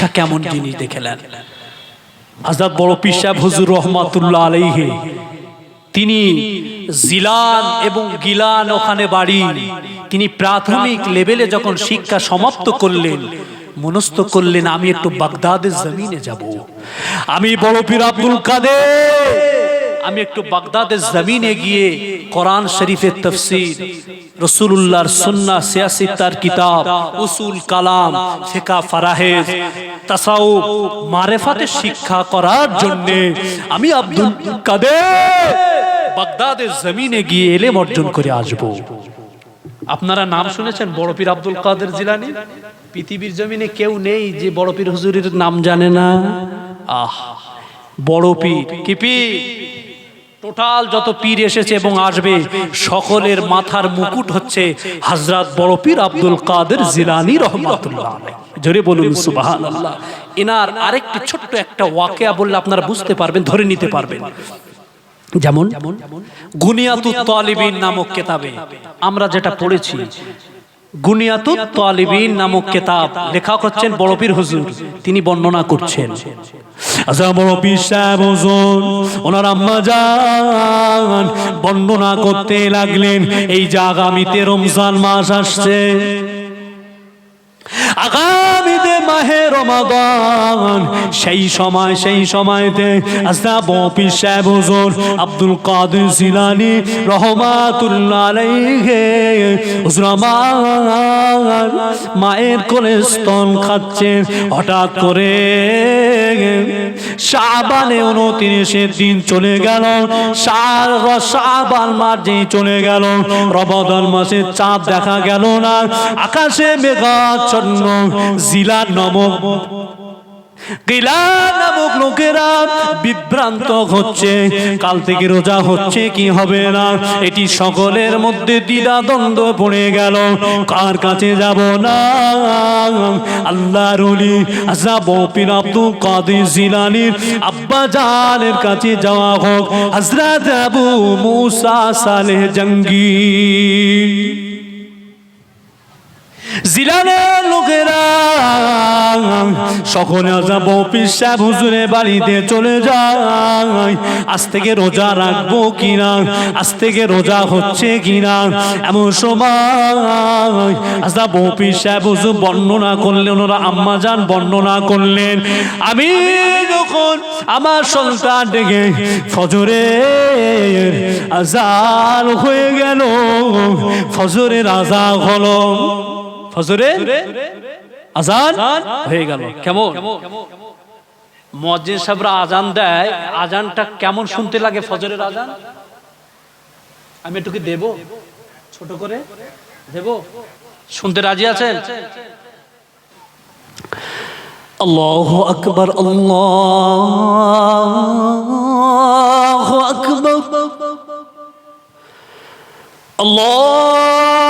শিক্ষা কেমন জিনিস দেখেলেন? হাজার বড় পিসাব হুজুর রহমাতুল্লাহ আলাইহি। তিনি জিলান এবং গিলান ওখানে বাড়ি। তিনি প্রাথমিক লেভেলে যখন শিক্ষা সমাপ্ত করলেন মনস্থ করলেন, আমি একটু বাগদাদের জমিনে যাব। আমি বড় পীর আব্দুল কাদের। আমি একটু বাগদাদের জমিনে গিয়ে কোরআন শরীফের তফসির রসুল্লাহর সুন্না সিয়াসি তার কিতাব, উসুল, কালাম ফিকা ফারাহেজ, তাসাউফ মারেফাতের শিক্ষা করার জন্য আমি আব্দুল কাদের বাগদাদের জমিনে গিয়ে এলেম অর্জন করে আসব। আপনারা নাম শুনেছেন বড় পীর আব্দুল কাদের জিলানি? পৃথিবীর জমিনে কেউ নেই যে বড় পীর হুজুরের নাম জানে না। আহ, বড় পীর। কি পীর? টোটাল যত পীর এসেছে এবং আসবে সকলের মাথার মুকুট হচ্ছে হাজরাত বড় পীর আব্দুল কাদের জিলানী রহমাতুল্লাহ। জোরে বলুন সুবহানাল্লাহ। এনার আরেকটি ছোট্ট একটা ওয়াকেয়া বললে আপনারা বুঝতে পারবেন ধরে নিতে পারবেন। যেমন গুনিয়াতুত তালিবিন নামক কেতাবে আমরা যেটা পড়েছি গুনিয়াতুত তালিবিন নামক কেতাব লেখক হচ্ছেন বড় পীর হুজুর। তিনি বর্ণনা করছেন। আচ্ছা বড় পীর সাহেব হুজুর। ওনার আম্মা যান। বর্ণনা করতে লাগলেন এই যে আগামীতে রমজান মাস আসছে। আগামীতে মাহে রমাদান। সেই সময়, সেই সময়তে বপি সাহেব হুজুর আব্দুল কাদের জিলানি রহমাতুল্লাহ হুজুর আমার মায়ের কোলে স্তন খাচ্ছে হঠাৎ করে। শাবানে উনত্রিশের দিন চলে গেল শাবান মাস যেই চলে গেল, রমাদান মাসে চাঁদ দেখা গেল না, আকাশে মেঘাচ্ছন্ন জিলা নমক নামক লোকেরা বিভ্রান্ত হচ্ছে। কাল থেকে রোজা হচ্ছে, কি হবে না? এটি সকলের মধ্যে দ্বিধা দ্বন্দ্ব পড়ে গেল। কার কাছে যাব না? আল্লাহ রলি যাব পীর আব্দুল কাদের জিলানির আব্বা জানের কাছে যাওয়া হোক। হজরত আবু মুসা সালেহ জঙ্গি। জিলানের লোকেরা, সকলে যাব পিসা হুজুরের বাড়িতে চলে যায়। আজ থেকে রোজা রাখব কিনা? আজ থেকে রোজা হচ্ছে কিনা? এমন সময় আজ যাব পিসা হুজুর বর্ণনা করলেন, ওনারা আম্মা যান বর্ণনা করলেন। আমি যখন আমার সন্তান ডেকে ফজরের আজান হয়ে গেল, ফজরের আজা হলো। ফজরে আজান হয়ে গেল। কেমন? মজিদ সাহেবরা আজান দেয়। আজানটা কেমন শুনতে লাগে ফজরের আজান? আমি একটু কি দেব? ছোট করে দেব? শুনতে রাজি আছেন? আল্লাহ আকবর আল্লাহ আকবর। আল্লাহ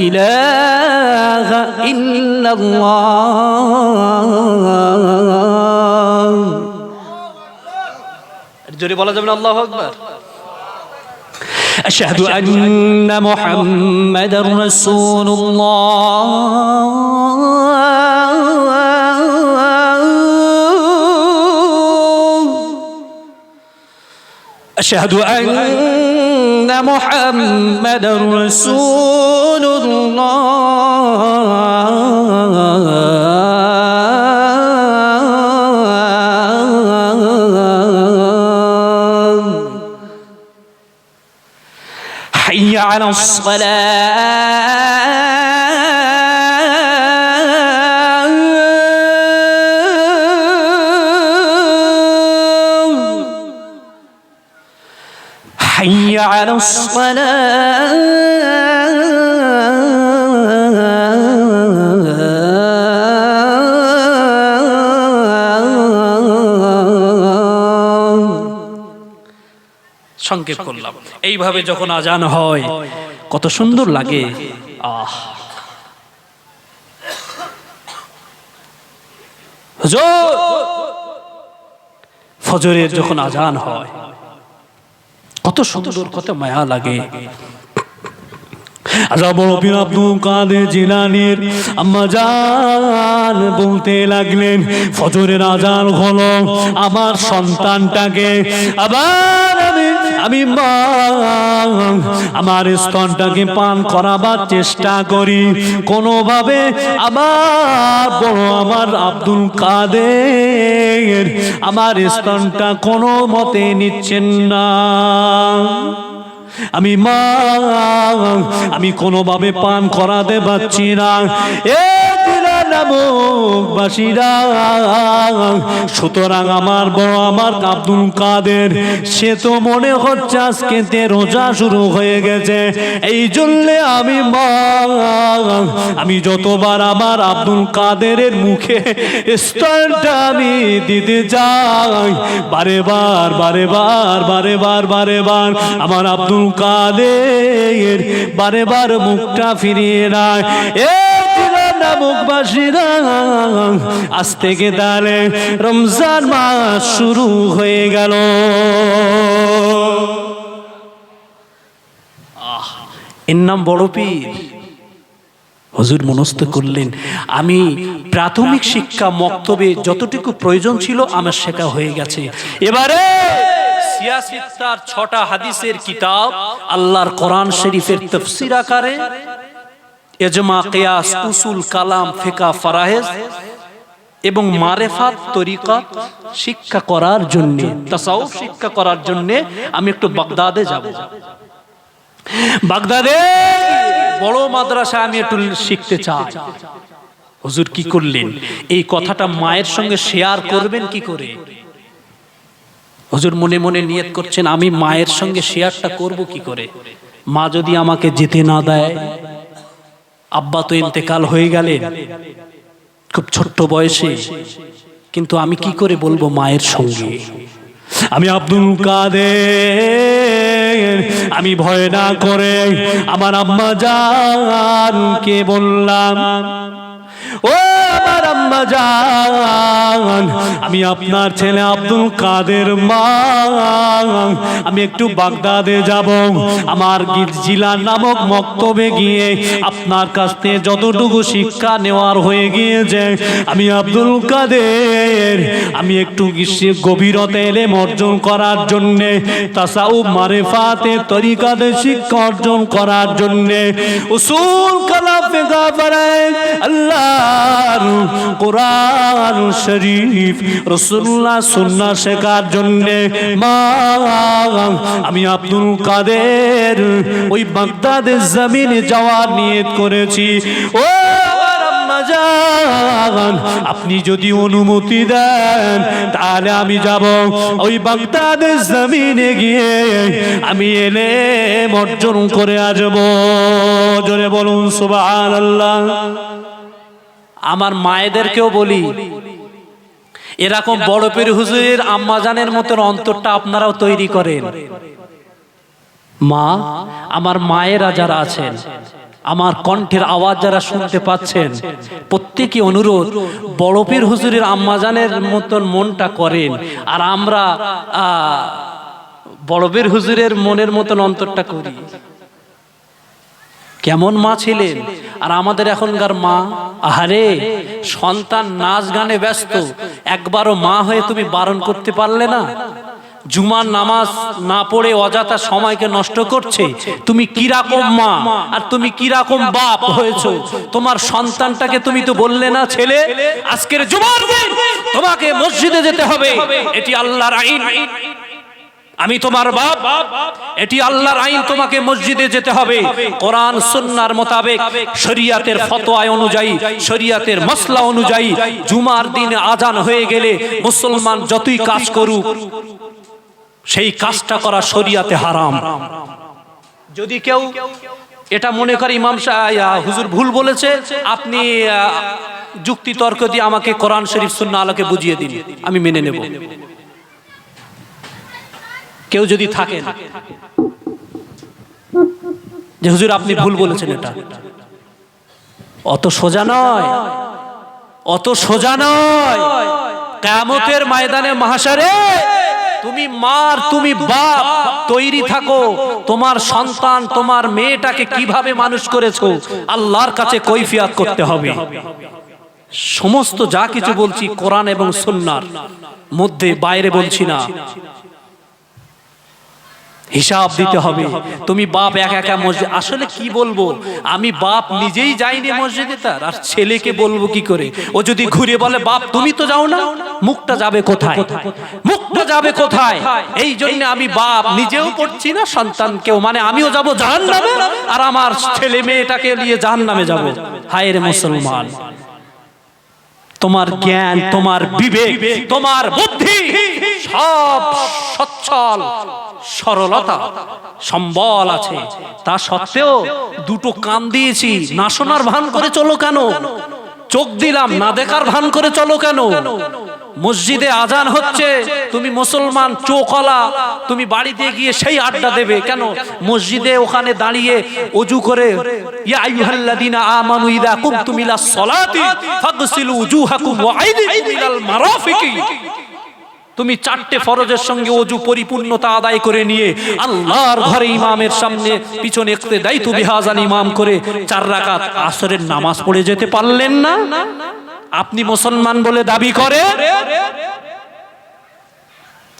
إله إلا الله জোরে বলা যাবে না আল্লাহ আকবার أشهد أن محمد رسول الله أشهد أن محمد رسول الله. حي على الصلاة. حي على الصلاة. সংক্ষেপ করলাম। এইভাবে যখন আজান হয় কত সুন্দর লাগে। আহ। ফজরের যখন আজান হয় কত সুন্দর কত মায়া লাগে। আজাবর আব্দুল কাদের জিলানির আম্মা জান বলতে লাগলেন ফজরের আজান হলো আমার সন্তানটাকে আবার আমি মা, আমার স্তনটাকে পান করাবার চেষ্টা করি। কোনোভাবে আমার বড় আমার আব্দুল কাদের আমার স্তনটা কোনো মতে নিচ্ছেন না। আমি মা, আমি কোনোভাবে পান করাতে পারছি না। এ দিলা সুতরাং আমার বড় আমার আব্দুল কাদের, সে তো মনে হচ্ছে আজকে রোজা শুরু হয়ে গেছে। এই জন্যে আমি আমি যতবার আমার আব্দুল কাদেরের মুখে স্তনটা আমি দিতে যাই বারে বার বারে বার বারে বার বারে বার আমার আব্দুল কাদের, বারে বার মুখটা ফিরিয়ে নেয়। এ মুখবাসীরা আজ থেকে তাহলে রমজান মাস শুরু হয়ে গেল। এর নাম বড় পীর। হজুর মনস্থ করলেন, আমি প্রাথমিক শিক্ষা মক্তবে যতটুকু প্রয়োজন ছিল আমার শেখা হয়ে গেছে। এবারে ছটা হাদিসের কিতাব আল্লাহর কোরআন শরীফের তফসির আকারে এজমা, কেয়াস, উসুল, কালাম, ফেকা, ফারাহেজ এবং মারেফাত তরিকত শিক্ষা করার জন্য, তাসাউফ শিক্ষা করার জন্য আমি একটু বাগদাদে যাব। বাগদাদে বড় মাদ্রাসা আমি একটু শিখতে চাই। হুজুর কি করলেন? এই কথাটা মায়ের সঙ্গে শেয়ার করবেন কি করে? হুজুর মনে মনে নিয়ত করছেন, আমি মায়ের সঙ্গে শেয়ারটা করব কি করে? মা যদি আমাকে যেতে না দেয় আব্বা তো ইন্তেকাল হয়ে গেলে। খুব ছোট্ট বয়সে। কিন্তু আমি কি করে বলব মায়ের সঙ্গে? আমি আব্দুল কাদের, আমি ভয় না করে। আমার আম্মা জানকে বললাম ও আমার আম্মা জান, আমি আপনার ছেলে আব্দুল কাদের মা। আমি একটু বাগদাদে যাব, আমার জিলা নামক মক্তবে গিয়ে আপনার কাছ থেকে যতটুকু শিক্ষা নেওয়ার হয়ে গিয়েছে, আমি আব্দুল কাদের। আমি একটু গ্রীষ্মের গভীরতা এলে অর্জন করার জন্যে, তাসাউ মারেফাতে তরিকাতে শিক্ষা অর্জন করার জন্যে, উসুল কালাম ফিকা ফারাইজ কোরআন শরীফ রাসূলুল্লাহ সুন্নাহ শেখার জন্যে মা, আমি আব্দুল কাদের ওই বাগদাদের জমিনে যাওয়ার নিয়ত করেছি। ও আপনি যদি অনুমতি দেন, তাহলে আমি যাব। ওই বাগদাদের জমিনে গিয়ে আমি এলে অর্জন করে আসব। জোরে বলুন, সুবহানাল্লাহ। আমার মায়েদেরকেও বলি। এরকম বড় পীর হুজুরের আম্মাজানের মতন অন্তরটা আপনারাও তৈরি করেন। মা আমার মায়েরা যারা আছেন আমার কণ্ঠের আওয়াজ যারা শুনতে পাচ্ছেন প্রত্যেকে অনুরোধ বড় পীর হুজুরের আম্মাজানের মতন মনটা করেন। আর আমরা আহ, বড় পীর হুজুরের মনের মতন অন্তরটা করি। কেমন মা ছিলেন? আর আমাদের এখনকার মা আহারে, সন্তান নাচ গানে ব্যস্ত, একবারও মা হয়ে তুমি বারণ করতে পারলে না। জুমার নামাজ না পড়ে অযথা সময়কে নষ্ট করছে। তুমি কীরকম মা আর তুমি কীরকম বাপ হয়েছো? তোমার সন্তানটাকে তুমি তো বললে না, ছেলে, আজকের জুমার তোমাকে মসজিদে যেতে হবে। এটি আল্লাহর আইন। আমি তোমার বাপ। এটি আল্লাহর আইন, তোমাকে মসজিদে যেতে হবে। কোরআন সুন্নাহর মোতাবেক শরিয়াতের ফতোয়া অনুযায়ী, শরিয়াতের মশলা অনুযায়ী জুমার দিন আজান হয়ে গেলে মুসলমান যতই কাজ করুক, সেই কাজটা করা শরিয়াতে হারাম। যদি কেউ এটা মনে করে ইমাম হুজুর ভুল বলেছে, আপনি যুক্তি তর্ক দিয়ে আমাকে কোরআন শরীফ সুন্না আলোকে বুঝিয়ে দিন। আমি মেনে নেব। কেউ যদি থাকেন যে হুজুর, আপনি ভুল বলেছেন এটা। অত সোজা নয়। অত সোজা নয়। কেমতের ময়দানে মহাসারে তুমি মার, তুমি বাপ তৈরি থাকো। তোমার সন্তান, তোমার মেয়েটাকে কীভাবে মানুষ করেছ, আল্লাহর কাছে কৈফিয়াত করতে হবে। সমস্ত যা কিছু বলছি কোরআন এবং সুন্নার মধ্যে, বাইরে বলছি না। হিসাব দিতে হবে। তুমি বাপ একা একা মসজিদ আসলে কি বলব? আমি বাপ নিজেই যাইনি মসজিদে তার আর ছেলেকে বলব কি করে? ও যদি ঘুরে বলে বাপ তুমি তো যাও না? মুখটা যাবে কোথায়? মুখটা যাবে কোথায়? এই জন্য আমি বাপ নিজেও পড়ছি না সন্তানকেও। মানে আমিও যাব জাহান নামে আর আমার ছেলে মেয়েটাকে নিয়ে জাহান নামে যাব। হায় রে মুসলমান। তোমার জ্ঞান তোমার বিবেক তোমার বুদ্ধি সব সচ্ছল। সরলতা, সম্বল আছে। তা সত্ত্বেও দুটো কান দিয়েছি, না শোনার ভান করে চলো কেন? চোখ দিলাম, না দেখার ভান করে চলো কেন? মসজিদে আজান হচ্ছে, তুমি মুসলমান চোখলা তুমি বাড়িতে গিয়ে সেই আড্ডা দেবে কেন? মসজিদে ওখানে দাঁড়িয়ে অজু করে আমানু তুমি চারটে ফরজের সঙ্গে অজু পরিপূর্ণতা আদায় করে নিয়ে আল্লাহর ঘরে ইমামের সামনে পিছনে একতে দায়িত্ব বিহাজান ইমাম করে চার রাকাত আসরের নামাজ পড়ে যেতে পারলেন না? আপনি মুসলমান বলে দাবি করে?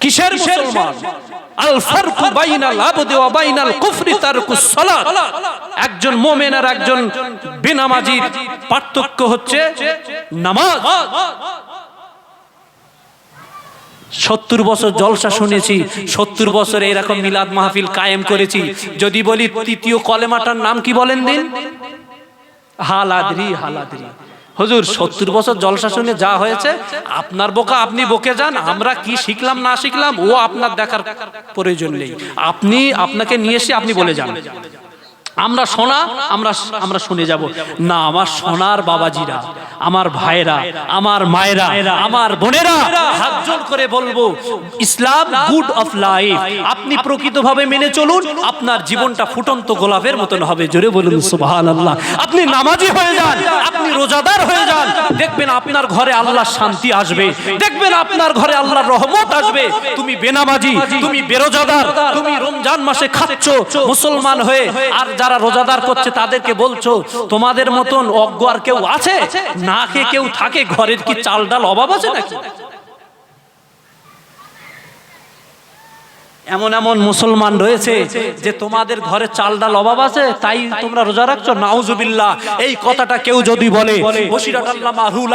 কিসের মুসলমান? আল ফারকু বাইনাল আবদি ওয়া বাইনাল কুফরি তারকুস সালাত। একজন মুমিন আর একজন বেনামাজির পার্থক্য হচ্ছে নামাজ। সত্তর বছর জলসা শুনেছি, সত্তর বছর এরকম মিলাদ মাহফিল কায়েম করেছি। যদি বলি তৃতীয় কলেমাটার নাম কি বলেন দিন? হালাদ্রি হালাদ্রি। হুজুর, সত্তর বছর জলসা শুনে যা হয়েছে, আপনার বোকা, আপনি বকে যান, আমরা কি শিখলাম, না শিখলাম, ও আপনার দেখার প্রয়োজন নেই। আপনি, আপনাকে নিয়ে এসে আপনি বলে যান। আমরা শোনা আমরা আমরা শুনে যাব। না, আমার সোনার বাবাজিরা, আমার ভাইরা আমার মায়েরা, আমার বোনেরা, হাত জোর করে বলব, ইসলাম গুড অফ লাইফ। আপনি প্রকৃতভাবে মেনে চলুন, আপনার জীবনটা ফুটন্ত গোলাপের মতন হবে। জোরে বলুন, সুবহানাল্লাহ। আপনি নামাজি হয়ে যান, আপনি রোজাদার হয়ে যান। দেখবেন আপনার ঘরে আল্লাহর শান্তি আসবে। দেখবেন আপনার ঘরে আল্লাহর রহমত আসবে। তুমি বেনামাজি, তুমি বেরোজাদার, তুমি রমজান মাসে খাচ্ছ মুসলমান হয়ে, আর যারা রোজাদার করছে তাদেরকে বলছো, তোমাদের মতন অজ্ঞ আর কেউ আছে? না কেউ থাকে? ঘরের কি চাল ডাল অভাব আছে নাকি? এমন এমন মুসলমান রয়েছে যে তোমাদের ঘরে চাল ডাল অভাব আছে, তাই তোমরা রোজা রাখছো? নাউজুবিল্লাহ। এই কথাটা কেউ যদি বলে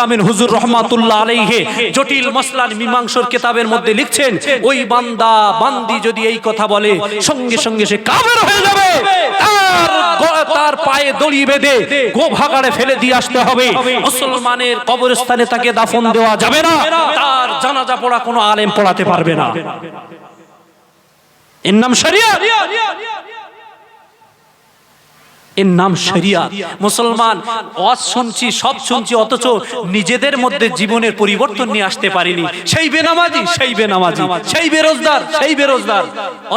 আমিন হুজুর রহমাতুল্লাহ আলাইহি জটিল মসলান মীমাংসর কিতাবের মধ্যে লিখছেন, ওই বান্দা, বান্দি যদি এই কথা বলে, সঙ্গে সঙ্গে সে কাফের হয়ে যাবে। তার পায়ে দড়ি বেঁধে গো ভাগাড়ে ফেলে দিয়ে আসতে হবে। মুসলমানের কবরস্থানে তাকে দাফন দেওয়া যাবে না। তার জানাজা পড়া কোনো আলেম পড়াতে পারবে না। এর নাম শরিয়াত এর নাম শরিয়া। মুসলমান, ওয়াজ শুনছি, সব শুনছি, অথচ নিজেদের মধ্যে জীবনের পরিবর্তন নিয়ে আসতে পারিনি। সেই বেনামাজি সেই বেনামাজি, সেই বেরোজগার সেই বেরোজগার।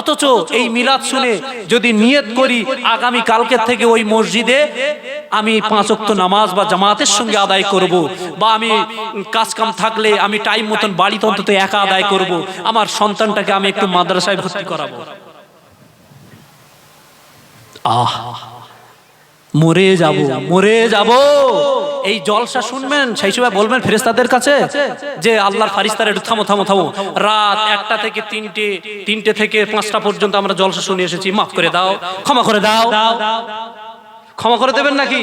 অথচ এই মিলাদ শুনে যদি নিয়ত করি, আগামী কালকের থেকে ওই মসজিদে আমি পাঁচ ওয়াক্ত নামাজ বা জামাতের সঙ্গে আদায় করব, বা আমি কাজ কাম থাকলে আমি টাইম মতন বাড়িতে অন্তত একা আদায় করব, আমার সন্তানটাকে আমি একটু মাদ্রাসায় ভর্তি করাবো। আহ! মরে যাব মরে যাব। এই জলসা শুনবেন? সেই সময় বলবেন ফেরেস্তাদের কাছে যে আল্লাহর ফারিস্তার একটু থামো থামো থামো। রাত একটা থেকে তিনটে তিনটে থেকে পাঁচটা পর্যন্ত আমরা জলসা শুনে এসেছি। মাফ করে দাও। ক্ষমা করে দাও। ক্ষমা করে দেবেন নাকি?